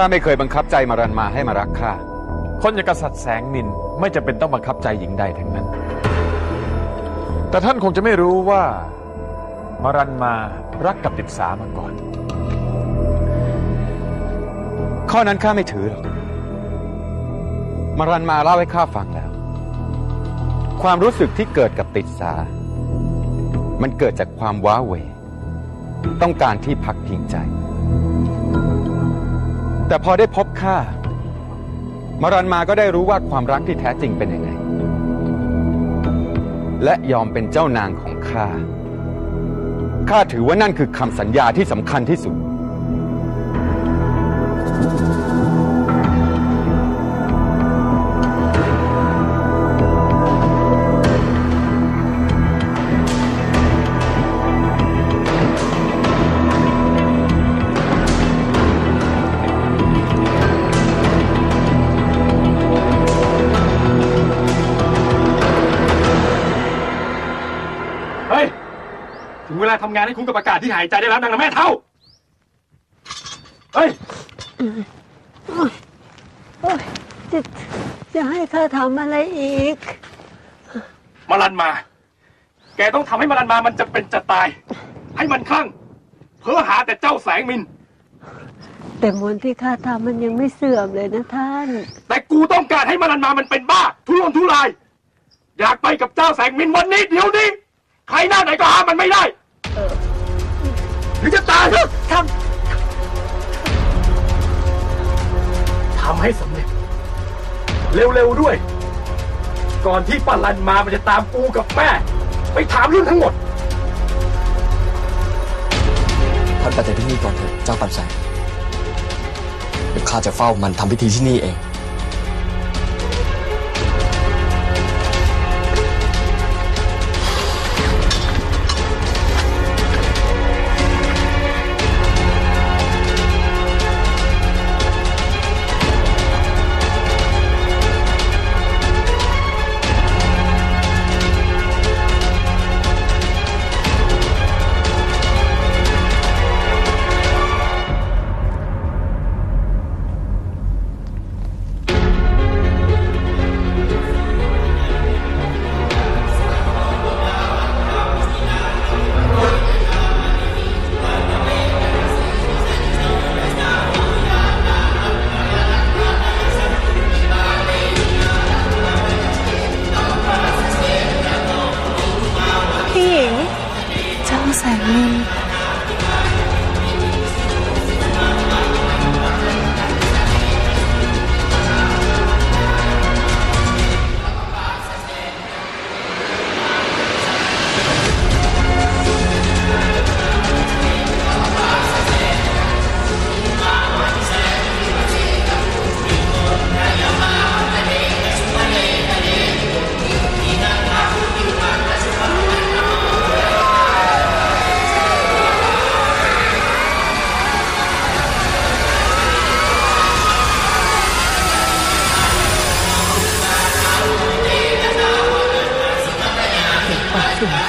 ข้าไม่เคยบังคับใจมารันมาให้มารักข้า คนอย่างกษัตริย์แสงนินไม่จำเป็นต้องบังคับใจหญิงใดทั้งนั้น แต่ท่านคงจะไม่รู้ว่ามารันมารักกับติดสามาก่อน ข้อนั้นข้าไม่ถือหรอก มารันมาเล่าให้ข้าฟังแล้ว ความรู้สึกที่เกิดกับติดสา มันเกิดจากความว้าเหวต้องการที่พักพิงใจ แต่พอได้พบข้ามารันมาก็ได้รู้ว่าความรักที่แท้จริงเป็นยังไง และยอมเป็นเจ้านางของข้า ข้าถือว่านั่นคือคำสัญญาที่สำคัญที่สุด เฮ้ย ถึงเวลาทำงานให้คุณกับประกาศที่หายใจได้แล้วนางนะแม่เท่า เฮ้ย โอ๊ยจะจะให้ข้าทำอะไรอีก มารันมา แกต้องทำให้มารันมามันจะเป็นจะตาย ให้มันคลั่ง เพื่อหาแต่เจ้าแสงมิน แต่มนต์ที่ข้าทำมันยังไม่เสื่อมเลยนะท่าน แต่กูต้องการให้มารันมามันเป็นบ้า ทุรนทุราย อยากไปกับเจ้าแสงมินวันนี้เดี๋ยวนี้ ใครหน้าไหนก็ห้ามมันไม่ได้หรือจะตายเถอะททำให้สำเร็จ เร็วๆด้วย ก่อนที่ปารันมามันจะตามกูกับแม่ ไปถามเรื่องทั้งหมด ท่านไปแต่ที่นี่ก่อนเถอะเจ้าปันแสงเดี๋ยวข้าจะเฝ้ามันทำพิธีที่นี่เอง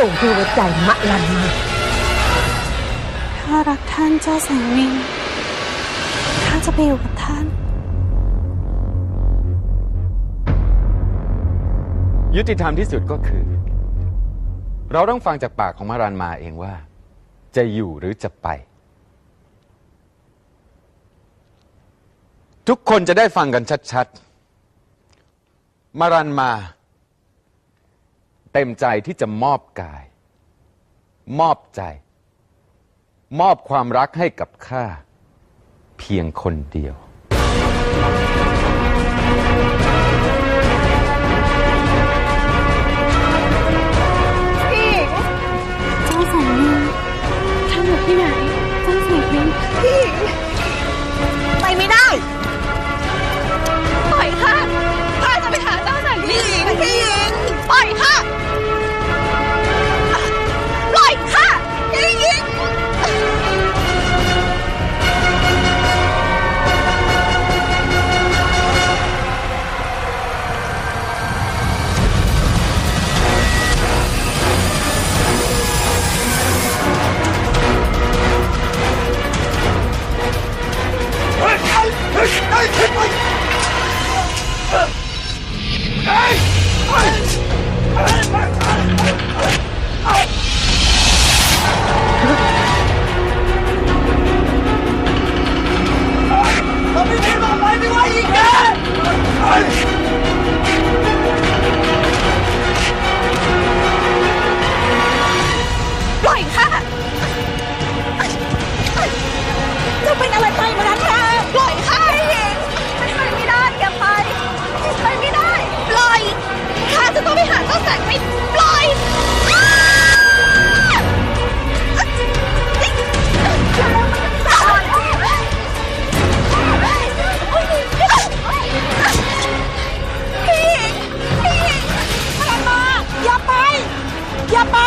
ส่งที่หัวใจมะลันมาข้ารักท่านเจ้าแสงนินข้าจะไปอยู่กับท่าน ยุติธรรมที่สุดก็คือ เราต้องฟังจากปากของมารันมาเองว่า จะอยู่หรือจะไป ทุกคนจะได้ฟังกันชัดๆ มารันมา เต็มใจที่จะมอบกาย มอบใจ มอบความรักให้กับข้า เพียงคนเดียว ก็แสงไปปล่อยพี่พี่อย่มาอย่าไป อย่าไป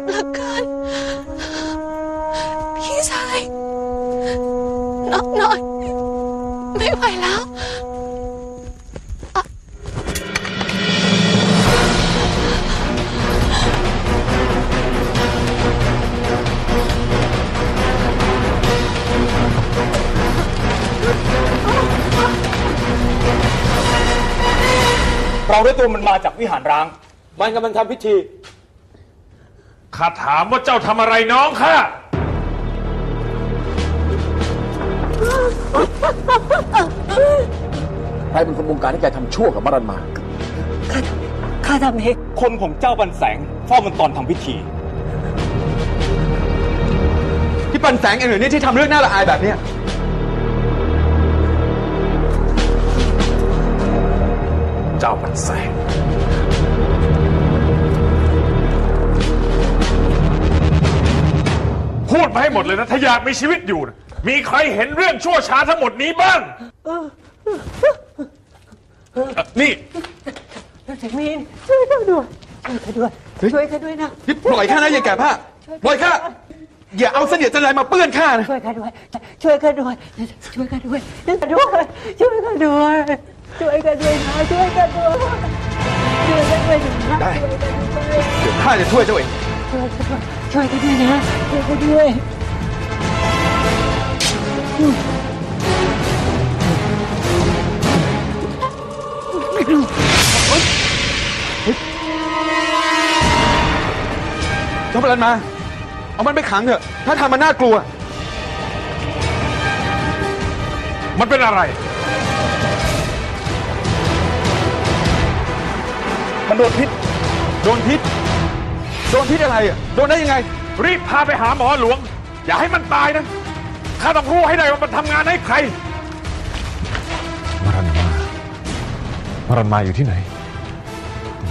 บเหลือเกิน พี่ชายน้องหน่อย ไม่ไหวแล้ว เราได้ตัวมันมาจากวิหารร้าง มันกำลังทำพิธี ข้าถามว่าเจ้าทำอะไรน้องข้าใครเป็นคนบงการให้แกทำชั่วกับมรันมา ข้าข้าทำเองคนของเจ้าบันแสงเฝ้ามันตอนทำพิธีที่ปันแสงเองเหรอเนี่ยที่ทำเรื่องน่าละอายแบบเนี้ยเจ้ามันแสง พูดมาให้หมดเลยนะ ถ้าอยากมีชีวิตอยู่นะมีใครเห็นเรื่องชั่วช้าทั้งหมดนี้บ้างเอ่อนี่แสงมินช่วยข้าด้วยช่วยข้าด้วยช่วยข้าด้วยนะนี่ปล่อยข้านะอย่าแก่ผ้าปล่อยข้าอย่าเอาเสนียดจันไรมาเปื้อนข้านะช่วยข้าด้วยช่วยข้าด้วยช่วยข้าด้วยช่วยข้าด้วยช่วยข้าด้วยช่วยข้าด้วยนะช่วยข้าด้วยช่วยข้าด้วยนะได้ช่วยข้าด้วยเดี๋ยวข้าจะช่วยเจ้าเองช่วยข้าด้วย ช่วยข้าด้วยนะช่วยข้าด้วยเจ้าพลันมา เอามันไปขังเถอะ ถ้าทำมันน่ากลัว มันเป็นอะไร มันโดนพิษ โดนพิษ โดนพิษอะไรอะโดนได้ยังไง รีบพาไปหาหมอหลวง อย่าให้มันตายนะข้าต้องรู้ให้ได้ว่ามันทำงานให้ใครมารันมามารันมาอยู่ที่ไหน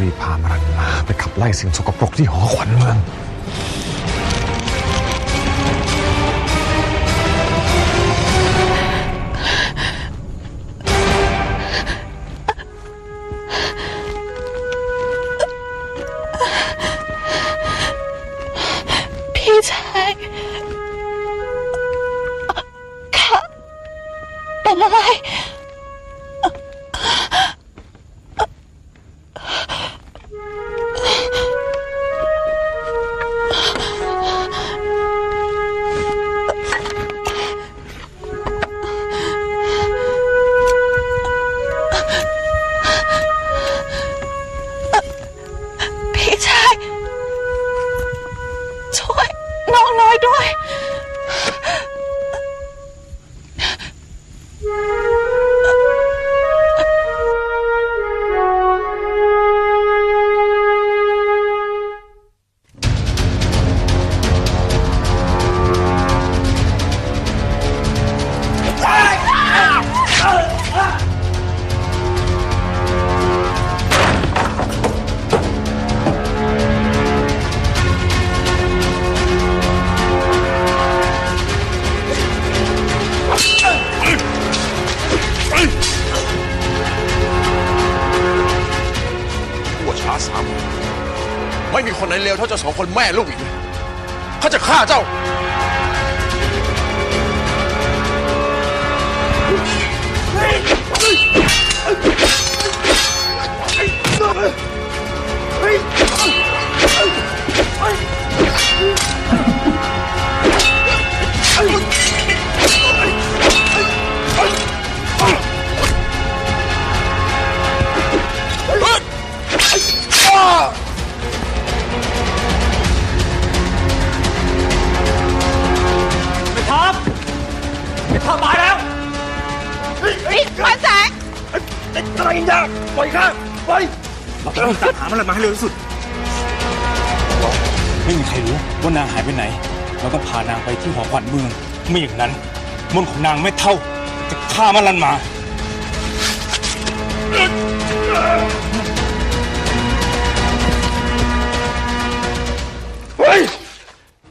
รีบพามารันมาไปขับไล่สิ่งสกปรกที่หอขวัญเมือง ไม่มีคนไหนเลวเท่าเจ้าสองคนแม่ลูกอีกเลยเขาจะฆ่าเจ้าเเราต้องตามหามันมาให้เร็วที่สุดไม่มีใครรู้ว่านางหายไปไหนเราต้องพานางไปที่หอขวัญเมืองไม่อย่างนั้นมนต์ของนางไม่เท่า จะฆ่ามันลันมาเฮ้ย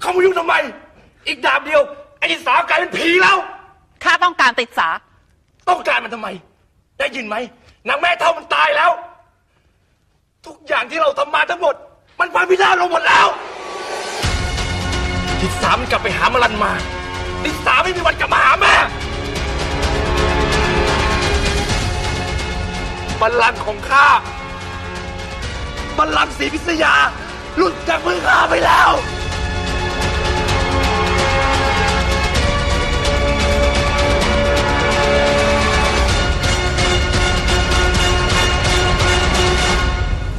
เขามายุ่งทำไม อีกดาบเดียว ไอ้สาวกลายเป็นผีแล้วข้าต้องการติดสา ต้องการมันทำไม ได้ยินไหมนางแม่เท่ามันตายแล้ว ทุกอย่างที่เราทำมาทั้งหมด มันพังพินาศลงหมดแล้วทิสามันกลับไปหามารันมาทิสาไม่มีวันกลับมาหาแม่บัลลังก์ของข้าบัลลังก์ศรีพิษยาหลุดจากมือข้าไปแล้ว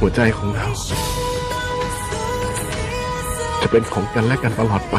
หัวใจของเรา จะเป็นของกันและกันตลอดไป